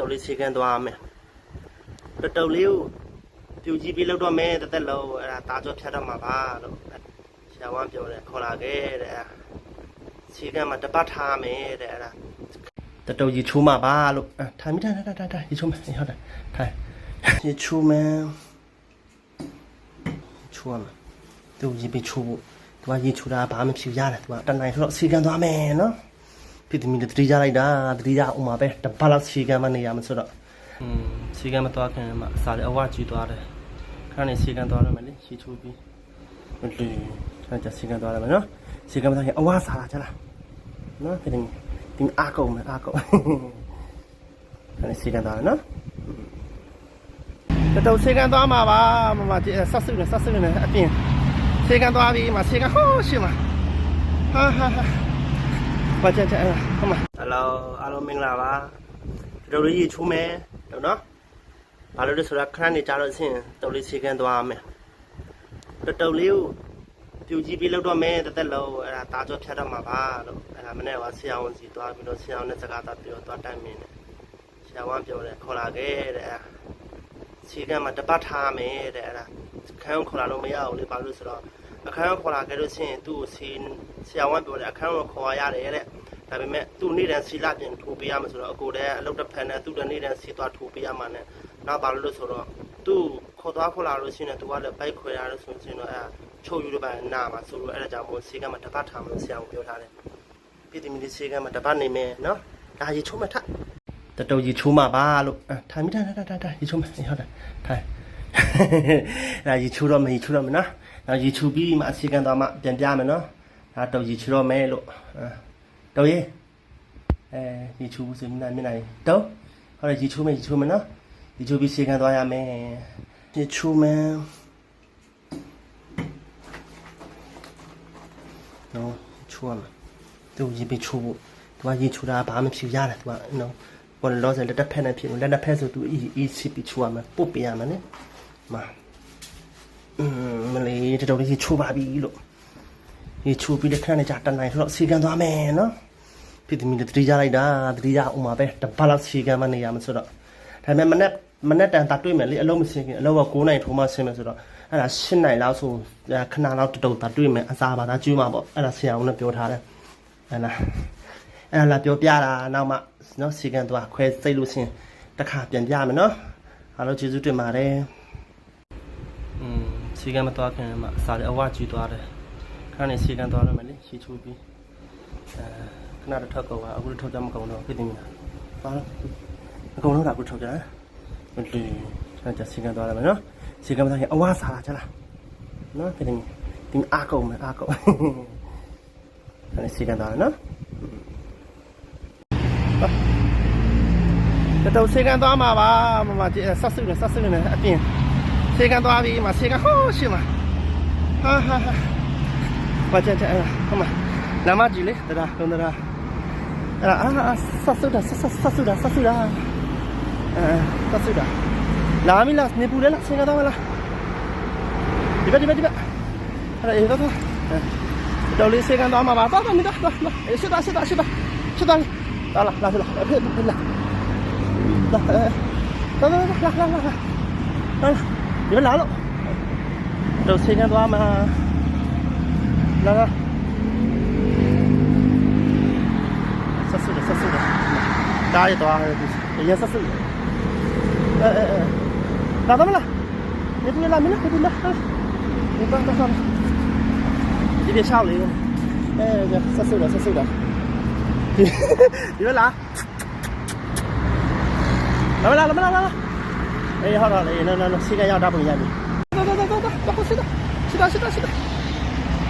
တုတ်လေးစီကန်းသွားမယ်တတုတ်လေးကိုပြူကြီးပြီးလောက်တော့မယ်တက်တက်လုံးအဲ့ဒါတာကြောဖြတ်တော့မှာပါလို့ဆရာဝန်ပြောတယ်ခေါ်လာခဲ့တဲ့အဲ့ဒါစီကန်းမှာတပတ်ထားမယ်တဲ့အဲ့ဒါတတုတ်ကြီးချိုးမှာပါလို့အဲ့ထိုင်မိထိုင်ထိုင်ထိုင်ထိုင်ရေချိုးမယ်ဟုတ်တယ်ထိုင်ရေချိုးမယ်ချိုးရမယ်သူရေပြီးချိုးဖို့သူကရေချိုးတာဘာမှမဖြစ်ရတယ်သူကတနိုင်ဆိုတော့စီကန်းသွားမယ်နော် ဖြစ်သမီးတတိကြလိုက်တာတတိကြဥမာပဲတပတ်လောက်စီကံမနေရမှာဆိုတော့อืมစီကံမသွားခင်မှာအစားလေအဝကြည့်သွားတယ်ခါနေစီကံသွားရမယ်လေရှီချိုးပြီးမလူခါကြစီကံသွားရမယ်နော်စီကံမသွားခင်အဝစားလာကြလားနော်ဖြစ်သမီးဒီအားကုန်မယ်အားကုန်ခါနေစီကံသွားရနော်တတော်စီကံသွားမှာပါမမကြည့်ဆက်စုနေဆက်စုနေအပြင်စီကံသွားပြီးမစီကံဟိုးရှိမှာဟာဟာဟာ ဘာချက်ချက်ဟုတ်မှာဟယ်လိုအားလုံးမင်္ဂလာပါတော်လေးရေချိုးမယ်တော့နော်ဘာလို့လဲဆိုတော့ခဏနေကြတော့အဆင်တော်လေးစီကန်းသွားမယ်တော်တော်လေးကိုပြူကြီးပြီးလောက်တော့မယ်တက်တက်လုံးအဲ့ဒါတာကြောဖြတ်တော့မှာပါလို့အဲ့ဒါမနေ့ကဆရာဝန်စီသွားပြီးတော့ဆရာဝန်နဲ့စကားသားပြောသွားတိုင်မင်းနဲ့ဆရာဝန်ပြောတယ်ခေါ်လာခဲ့တဲ့အဲ့ဒါစီကန်းမှာတပတ်ထားမယ်တဲ့အဲ့ဒါခန်းခေါ်လာလို့မရဘူးလေဘာလို့လဲဆိုတော့အခန်းခေါ်လာခဲ့လို့ရှိရင်သူ့ကိုစီဆရာဝန်ပြောတယ်အခန်းကိုခေါ်ရရတယ်တဲ့ ဒါပေမဲ့သူ့နေ့တန်းစီလာပြင်ထိုးပေးရမှာဆိုတော့အကိုတည်းအလုပ်တစ်ဖက်နဲ့သူ့တနေ့တန်းစီသွားထိုးပေးရမှာနဲ့နောက်ဘာလို့လို့ဆိုတော့သူ့ခေါ်သွားခေါ်လာလို့ရှိရင်သူကလည်းဘိုက်ခွဲရလို့ဆိုရင်တော့အဲချုပ်ယူလို့ပါနာမှာဆိုတော့အဲ့ဒါကြောင့်မို့စီကမှတပတ်ထားမလို့ဆရာဝန်ပြောထားတယ်ပြည်သူမီစီကမှတပတ်နေမယ်နော်ဒါရေချိုးမထတတော်ရေချိုးမှာပါလို့ထိုင်မိထိုင်ထိုင်ထိုင်ထိုင်ရေချိုးမယ်ဟုတ်တယ်ထိုင်ဒါရေချိုးတော့မရေချိုးတော့မနော်နောက်ရေချူပြီးမှအစီကန်သွားမှပြန်ပြမယ်နော်ဒါတော့ရေချူတော့မဲလို့ တော့ရေအဲရေချူဆိုမျက်နှာမျက်နှာတော့ဟောရေချူမယ်ရေချူမယ်နော်ရေချူပြီးစီကန်သွားရမယ်ရေချူမယ်နော်ချူရမယ်သူရေပြီးချူဖို့သူကရေချူတာဘာမှမဖြစ်ရတယ်သူကနော်ဘောလောဆယ်လက်တစ်ဖက်နဲ့ဖြစ်လက်တစ်ဖက်ဆိုသူအီအီစီပြီးချူရမယ်ပုတ်ပေးရမယ်နော်မာอืมမလေးတော်တော်လေးချိုးပါပြီလို့ ဒီချိုးပြီးတဲ့ခဏနဲ့ကြာတနိုင်ဆိုတော့စီကံသွားမယ်နော်ဖြစ်သမီးတတိကြလိုက်တာတတိကြဥမာပဲတပတ်လောက်စီကံမနေရမှာဆိုတော့ဒါပေမဲ့မနေ့မနေ့တန်တာတွေ့မယ်လေအလုံးမစင်ခင်အလုံးက9နိုင်ထိုးမှဆင်းမယ်ဆိုတော့အဲ့ဒါ10နိုင်လောက်ဆိုခဏလောက်တတုတ်တာတွေ့မယ်အစားပါတာကျွေးမှာပေါ့အဲ့ဒါဆရာဦးနဲ့ပြောထားတယ်အဲ့လားအဲ့လာပြောပြတာနောက်မှနော်စီကံသွားခွဲစိတ်လို့ရှင်တစ်ခါပြန်ပြမယ်နော်အားလုံးကျေးဇူးတင်ပါတယ်อืมစီကံမသွားခင်မှာအစားလေအဝကြည့်သွားတယ် ခဏနေစီကံသွားရမယ်လေရှီချူပြီးအဲခဏတော့ထွက်ကုန်ပါအခုတော့ထွက်ကြမကုန်တော့ဖြစ်နေပြီလားပါတော့အကုန်လုံးကအခုထွက်ကြတယ်မလီဆန်ချစီကံသွားရမယ်နော်စီကံမသွားခင်အဝစားလာကြလားနော်ဖြစ်နေပြီဒီအားကုန်မယ်အားကုန်ခဏနေစီကံသွားရနော်တော်စီကံသွားမှာပါမမကြည့်ဆက်စုနေဆက်စုနေအပြင်စေကန်သွားပြီမစေကန်ဟိုးရှိမှာဟာဟာဟာ ဟိုချက်ချက်ဟိုမှာလမ်းမကြီးလေတရာလုံးတရာအဲ့ဒါအာဆတ်ဆုတာဆတ်ဆတ်ဆတ်ဆုတာဆတ်ဆုတာအဲဆတ်ဆုတာလာမီလားနေပူလဲလားဆင်ကတော့မလားဒီဘက်ဒီဘက်ဒီဘက်အဲ့ဒါအေးတော့တော်လေးဆင်ကတော့မှာပါတော့တော့မိတော့တော့အေးစစ်တာစစ်တာစစ်တာစစ်တာလာလာလာလာအဖေလာလာလာလာလာလာလာဒီဘက်လာလို့တော့ဆင်ကတော့မှာ 来来。测试 一下一多少也测试一下嗯嗯嗯找他了来没快点的快点的快你别哎呀这是我这是我你们来来没来来没来来来来来来好了来来来膝盖压不能下走走走走走走去的去的去的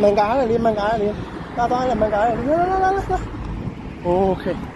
mình cá này đi mình cá này đi. Ta toa là mình cá này đi. Ok.